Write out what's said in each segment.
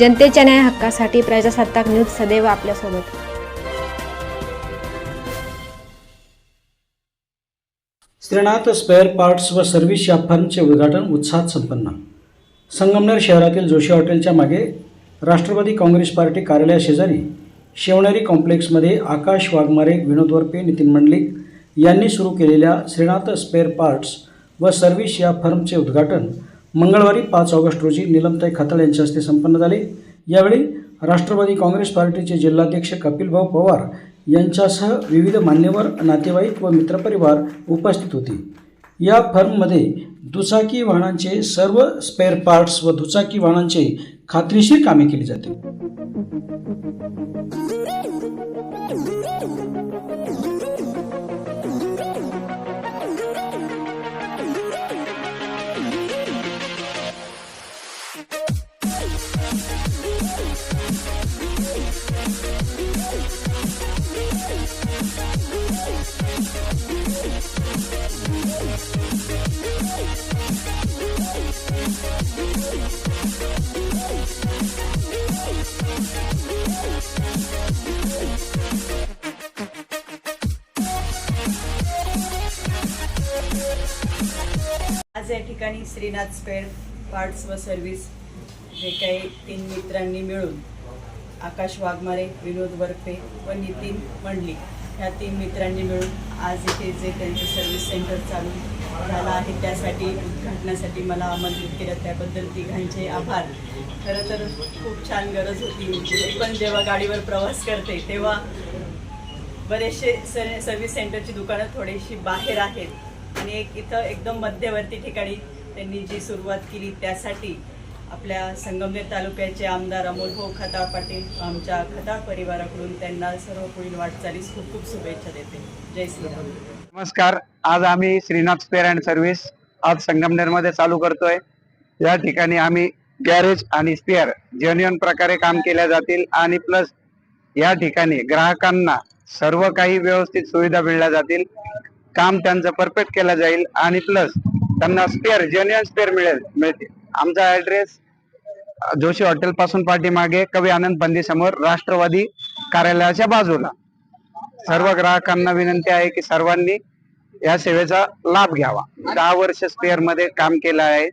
जनतेच्या न्याय हक्कासाठी प्रजासत्ताक न्यूज सदैव आपल्यासोबत. श्रीनाथ स्पेअर पार्ट्स व सर्व्हिस या फर्मचे उद्घाटन उत्साहात संपन्न. संगमनेर शहरातील जोशी हॉटेलच्या मागे राष्ट्रवादी काँग्रेस पार्टी कार्यालयाशेजारी शेवणारी कॉम्प्लेक्समध्ये आकाश वाघमारे विनोद वरपे नितीन मंडलिक यांनी सुरू केलेल्या श्रीनाथ स्पेअर पार्ट्स व सर्व्हिस या फर्मचे उद्घाटन मंगळवारी पाच ऑगस्ट रोजी निलमताई खताळ यांच्या हस्ते संपन्न झाले. यावेळी राष्ट्रवादी काँग्रेस पार्टीचे जिल्हाध्यक्ष कपिलभाऊ पवार यांच्यासह विविध मान्यवर नातेवाईक व मित्रपरिवार उपस्थित होते. या फर्ममध्ये दुचाकी वाहनांचे सर्व स्पेअर पार्ट्स व दुचाकी वाहनांचे खात्रीशीर कामे केली जाते आज या ठिकाणी श्रीनाथ स्पेअर पार्ट्स व सर्व्हिस जे काही तीन मित्रांनी मिळून आकाश वाघमारे विनोद वरपे व नितीन मंडली ह्या तीन मित्रांनी मिळून आज इथे जे त्यांचं सर्व्हिस सेंटर चालू झालं आहे त्यासाठी उद्घाटनासाठी मला आमंत्रित केलं. त्याबद्दल तिघांचे आभार. खरं तर खूप छान गरज होती. मी पण जेव्हा गाडीवर प्रवास करते तेव्हा बरेचसे सर्व्हिस सेंटरची दुकानं थोडीशी बाहेर आहेत. आणि एक इथं एकदम मध्यवर्ती ठिकाणी त्यांनी जी सुरुवात केली त्यासाठी आपल्या संगमनेर तालुक्याचे आमदार अमोल भाऊ खताळ पाटील आमच्या खताळ परिवाराकडून त्यांना सर्व पुढील वाटचालीस खूप खूप शुभेच्छा देते. जय श्रीराम. नमस्कार. आज आम्ही श्रीनाथ स्पेअर अँड सर्व्हिस आज संगमनेरमध्ये चालू करतोय. या ठिकाणी आम्ही गॅरेज आणि स्पेअर जेन्युअन प्रकारे काम केल्या जातील आणि प्लस या ठिकाणी ग्राहकांना सर्व काही व्यवस्थित सुविधा मिळल्या जातील. काम त्यांचं परफेक्ट केलं जाईल आणि प्लस त्यांना स्पेअर जेन्युअन स्पेअर मिळेल मिळतील. आमचा ऍड्रेस जोशी हॉटेल पासून पाठीमागे कवी आनंद बंदी समोर राष्ट्रवादी कार्यालयाच्या बाजूला. सर्व ग्राहकांना विनंती आहे की सर्वांनी या सेवेचा लाभ घ्यावा. दहा वर्ष स्पेअरमध्ये काम केलं आहे.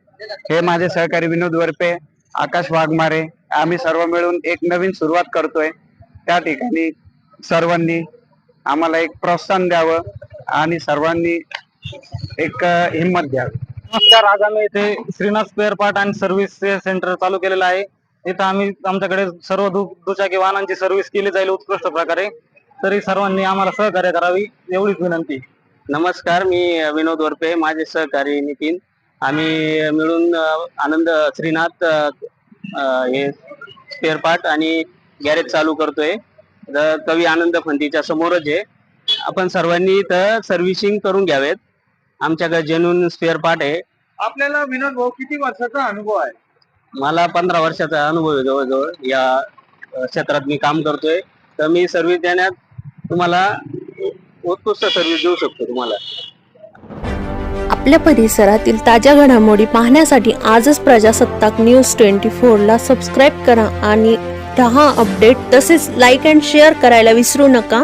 हे माझे सहकारी विनोद वरपे आकाश वाघमारे आम्ही सर्व मिळून एक नवीन सुरुवात करतोय. त्या ठिकाणी सर्वांनी आम्हाला एक प्रोत्साहन द्यावं. आणि सर्वांनी एक हिंमत द्यावी. नमस्कार आज आम्ही इथे Shrinath spare part and service centre चालू केलेलं आहे. इथं आम्ही आमच्याकडे सर्व दु दुचाकी वाहनांची सर्व्हिस केली जाईल उत्कृष्ट प्रकारे. तरी सर्वांनी आम्हाला सहकार्य करावी एवढीच विनंती. नमस्कार मी विनोद वरपे माझे सहकारी नितीन. आम्ही मिळून आनंद श्रीनाथ हे स्पेअर पार्ट आणि गॅरेज चालू करतोय. कवी आनंद फंतीच्या समोरच आहे. आपण सर्वांनी इथं सर्व्हिसिंग करून घ्यावेत. आमच्याकडे जेन्युन स्पेअर पार्ट आहे. आपल्याला विनोद भाऊ किती वर्षाचा अनुभव आहे? मला पंधरा वर्षाचा अनुभव आहे जवळजवळ. या क्षेत्रात मी काम करतोय. तर मी सर्व्हिस देण्यात तुम्हाला उत्कृष्ट सर्व्हिस देऊ शकतो तुम्हाला. आपल्या परिसरातील ताज्या घडामोडी पाहण्यासाठी आजच प्रजासत्ताक न्यूज ट्वेंटी फोरला सबस्क्राईब करा आणि दहा अपडेट. तसेच लाईक अँड शेअर करायला विसरू नका.